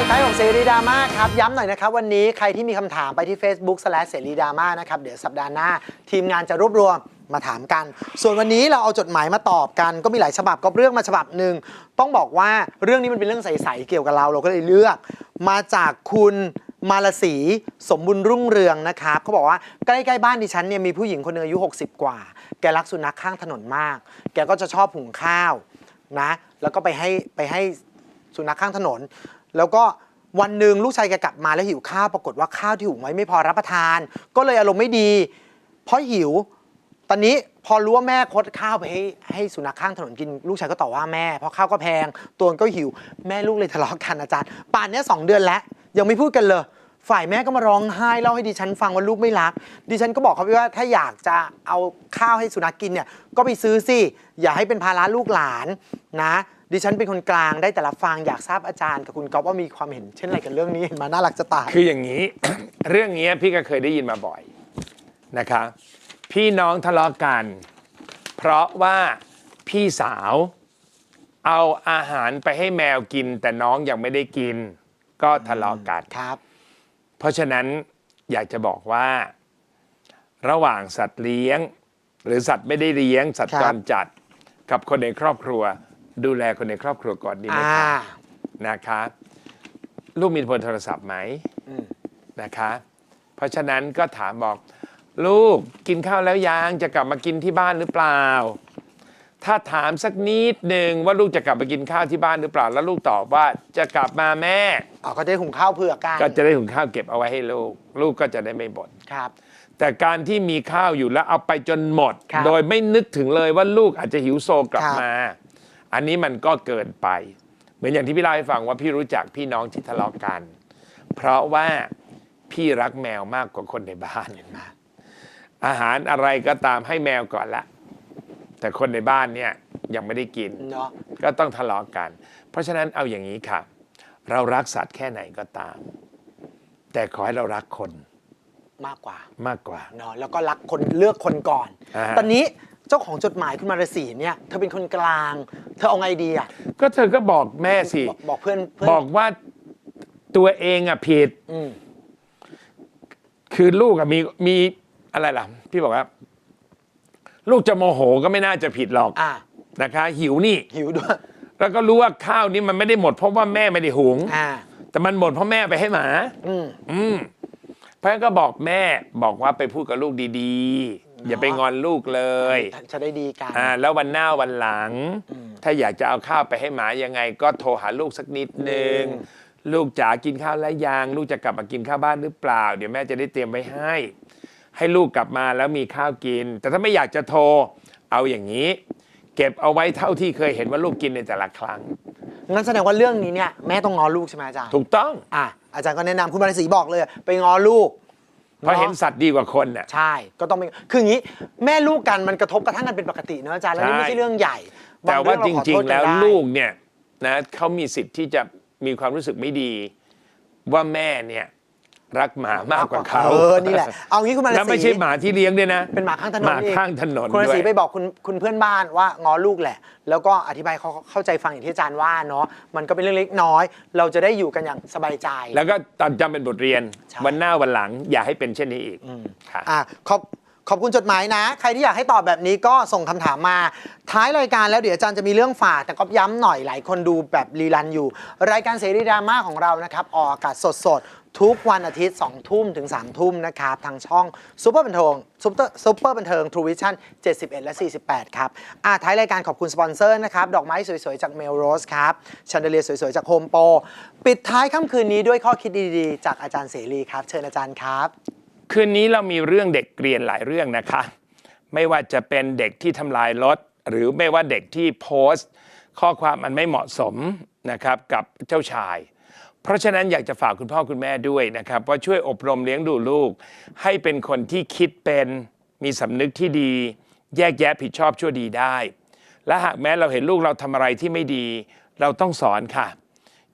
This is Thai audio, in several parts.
สุดท้ายของเสรีดราม่าครับ ย้ำหน่อยนะครับ วันนี้ใครที่มีคำถามไปที่ Facebook สแลเสรีดราม่านะครับ เดี๋ยวสัปดาห์หน้า ทีมงานจะรวบรวมมาถามกัน ส่วนวันนี้เราเอาจดหมายมาตอบกัน ก็มีหลายฉบับก็เรื่องมาฉบับหนึ่งต้องบอกว่าเรื่องนี้มันเป็นเรื่องใสๆเกี่ยวกับเราเราก็เลยเลือก มาจากคุณมาลสีสมบุญรุ่งเรืองนะครับเขาบอกว่าใกล้ๆบ้านดิฉันเนี่ยมีผู้หญิงคนหนึงอายุ 60 กว่า แกรักสุนัขข้างถนนมาก แกก็จะชอบหุงข้าวนะ แล้วก็ไปให้ไปให้สุนัขข้างถนน แล้วก็วันหนึ่งลูกชายแกกลับมาแล้วหิวข้าวปรากฏว่าข้าวที่หุงไว้ไม่พอรับประทาน ก็เลยอารมณ์ไม่ดี เพราะหิว ตอนนี้พอรู้ว่าแม่คดข้าวไปให้ให้สุนัขข้างถนนกินลูกชายก็ต่อว่าแม่เพราะข้าวก็แพงตัวก็หิว แม่ลูกเลยทะเลาะกันอาจารย์ ป่านนี้สองเดือนแล้ว ยังไม่พูดกันเลย ฝ่ายแม่ก็มาร้องไห้เล่าให้ดิฉันฟังว่าลูกไม่รัก ดิฉันก็บอกเขาไปว่าถ้าอยากจะเอาข้าวให้สุนัขกินเนี่ยก็ไปซื้อสิอย่าให้เป็นภาระลูกหลานนะ ดิฉันเป็นคนกลางได้แต่ละฟังอยากทราบอาจารย์กับคุณก๊อฟว่ามีความเห็นเช่นไรกับเรื่องนี้เห็นมาน่ารักจะตายคืออย่างนี้ เรื่องนี้พี่ก็เคยได้ยินมาบ่อยนะคะ พี่น้องทะเลาะกัน เพราะว่าพี่สาวเอาอาหารไปให้แมวกิน แต่น้องยังไม่ได้กิน ก็ทะเลาะกันครับ เพราะฉะนั้นอยากจะบอกว่า ระหว่างสัตว์เลี้ยง หรือสัตว์ไม่ได้เลี้ยง สัตว์ครับจรจัดกับคนในครอบครัว ดูแลคนในครอบครัวก่อนดีไหมอ่าคะนะคะลูกมีเบอร์โทรศัพท์ไหมอืมนะคะ เพราะฉะนั้นก็ถามบอก ลูกกินข้าวแล้วยังจะกลับมากินที่บ้านหรือเปล่า ถ้าถามสักนิดหนึ่งว่าลูกจะกลับมากินข้าวที่บ้านหรือเปล่า แล้วลูกตอบว่าจะกลับมาแม่เอาก็ได้หุงข้าวเผื่อกันก็จะได้หุงข้าวเก็บเอาไว้ให้ลูก ลูกก็จะได้ไม่บ่นครับ แต่การที่มีข้าวอยู่แล้วเอาไปจนหมดครับโดยไม่นึกถึงเลยว่าลูกอาจจะหิวโซกลับครับมา อันนี้มันก็เกินไป เหมือนอย่างที่พี่เล่าให้ฟังว่าพี่รู้จักพี่น้องที่ทะเลาะกัน เพราะว่าพี่รักแมวมากกว่าคนในบ้านเห็นไหมอาหารอะไรก็ตามให้แมวก่อนละ แต่คนในบ้านเนี่ยยังไม่ได้กิน เนาะก็ต้องทะเลาะกัน เพราะฉะนั้นเอาอย่างนี้ค่ะ เรารักสัตว์แค่ไหนก็ตาม แต่ขอให้เรารักคนมากกว่า มากกว่า เนาะแล้วก็รักคนเลือกคนก่อน อ่า ตอนนี้ เจ้าของจดหมายคุณมารสีเนี่ยเธอเป็นคนกลาง เธอเอาไงดีอะก็เธอก็บอกแม่สิ บอกบอกเพื่อนเพื่อนบอกว่าตัวเองอะผิด อืมคือลูกอะมีมีอะไรล่ะพี่บอกว่า ลูกจะโมโหก็ไม่น่าจะผิดหรอกอ่านะคะ หิวนี่ หิวด้วย แล้วก็รู้ว่าข้าวนี้มันไม่ได้หมดเพราะว่าแม่ไม่ได้หุง อ่า แต่มันหมดเพราะแม่ไปให้หมา อืมอืมเพราะฉะนั้นก็บอกแม่บอกว่าไปพูดกับลูกดี ๆ อย่าไปงอนลูกเลย จะได้ดีกันอ่าแล้ววันหน้าวันหลัง ถ้าอยากจะเอาข้าวไปให้หมายังไง ก็โทรหาลูกสักนิดนึงลูกจ๋ากินข้าวแล้วยังลูกจะกลับมากินข้าวบ้านหรือเปล่า เดี๋ยวแม่จะได้เตรียมไว้ให้ ให้ลูกกลับมาแล้วมีข้าวกิน แต่ถ้าไม่อยากจะโทรเอาอย่างนี้ เก็บเอาไว้เท่าที่เคยเห็นว่าลูกกินในแต่ละครั้งงั้นแสดงว่าเรื่องนี้เนี่ยแม่ต้องงอลูกใช่ไหมอาจารย์ถูกต้องอะอาจารย์ก็แนะนำคุณมารสีบอกเลย ไปงอลูก เพราะเห็นสัตว์ดีกว่าคนน่ะ ใช่ ก็ต้องเป็นคืออย่างนี้แม่ลูกกันมันกระทบกระทั่งกันเป็นปกติเนอะอาจารย์แล้วนี่ใช่ ไม่ใช่เรื่องใหญ่แต่ว่าบจงเอเขอริโทงษๆแล้วกันได้ ลูกเนี่ยนะเขามีสิทธิ์ที่จะมีความรู้สึกไม่ดี ว่าแม่เนี่ย รักหมามากกว่าเขาเออนี่แหละเอางี้คุณมารสีแล้วไม่ใช่หมาที่เลี้ยงด้วยนะเป็นหมาข้างถนนหมาอีกข้างถนนคุณด้วยสีไปบอกคุณคุณเพื่อนบ้านว่างอลูกแหละ แล้วก็อธิบายเขาเข้าใจฟังอย่างที่อาจารย์ว่าเนาะมันก็เป็นเรื่องเล็กน้อย เราจะได้อยู่กันอย่างสบายใจ แล้วก็ตอนจำเป็นบทเรียน ใช่ วันหน้าวันหลังอย่าให้เป็นเช่นนี้อีกค่ะ อะขอบขอบคุณจดหมายนะ ใครที่อยากให้ตอบแบบนี้ก็ส่งคำถามมา ท้ายรายการแล้วเดี๋ยวอาจารย์จะมีเรื่องฝากแต่ก็ย้ำหน่อยหลายคนดูแบบรีรันอยู่ รายการเสรีดราม่าของเรานะครับ ออกอากาศสดๆ ทุกวันอาทิตย์ 2 ทุ่มถึง 3 ทุ่มนะครับ ทางช่องซูเปอร์บันเทิงซูเปอร์ซูเปอร์บันเทิงทรูวิชั่น71 และ 48 ครับอะท้ายรายการขอบคุณสปอนเซอร์นะครับ ดอกไม้สวย ๆ จากเมลโรสครับชันเดเลียสวย ๆ จากโฮมโปรปิดท้ายค่ำคืนนี้ด้วยข้อคิดดีๆ จากอาจารย์เสรีครับ เชิญอาจารย์ครับ คืนนี้เรามีเรื่องเด็กเรียนหลายเรื่องนะคะ ไม่ว่าจะเป็นเด็กที่ทำลายรถ หรือไม่ว่าเด็กที่โพสต์ ข้อความมันไม่เหมาะสมนะครับกับเจ้าชาย เพราะฉะนั้นอยากจะฝากคุณพ่อคุณแม่ด้วยนะครับ ว่าช่วยอบรมเลี้ยงดูลูก ให้เป็นคนที่คิดเป็นมีสำนึกที่ดี แยกแยะผิดชอบชั่วดีได้ และหากแม้เราเห็นลูกเราทำอะไรที่ไม่ดี เราต้องสอนค่ะ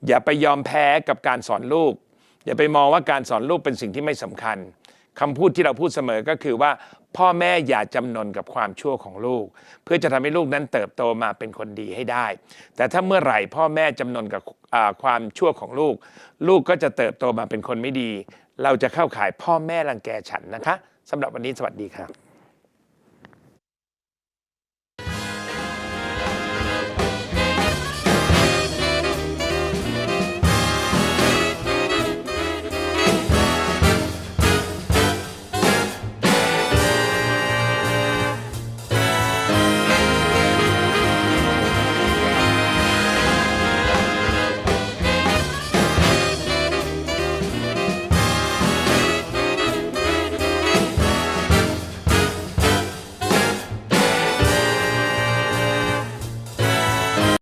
อย่าไปยอมแพ้กับการสอนลูก อย่าไปมองว่าการสอนลูกเป็นสิ่งที่ไม่สำคัญ คำพูดที่เราพูดเสมอก็คือว่า พ่อแม่อย่าจำนนกับความชั่วของลูก เพื่อจะทำให้ลูกนั้นเติบโตมาเป็นคนดีให้ได้ แต่ถ้าเมื่อไหร่พ่อแม่จำนนกับความชั่วของลูก ลูกก็จะเติบโตมาเป็นคนไม่ดี เราจะเข้าข่ายพ่อแม่รังแกฉันนะคะสำหรับวันนี้สวัสดีครับ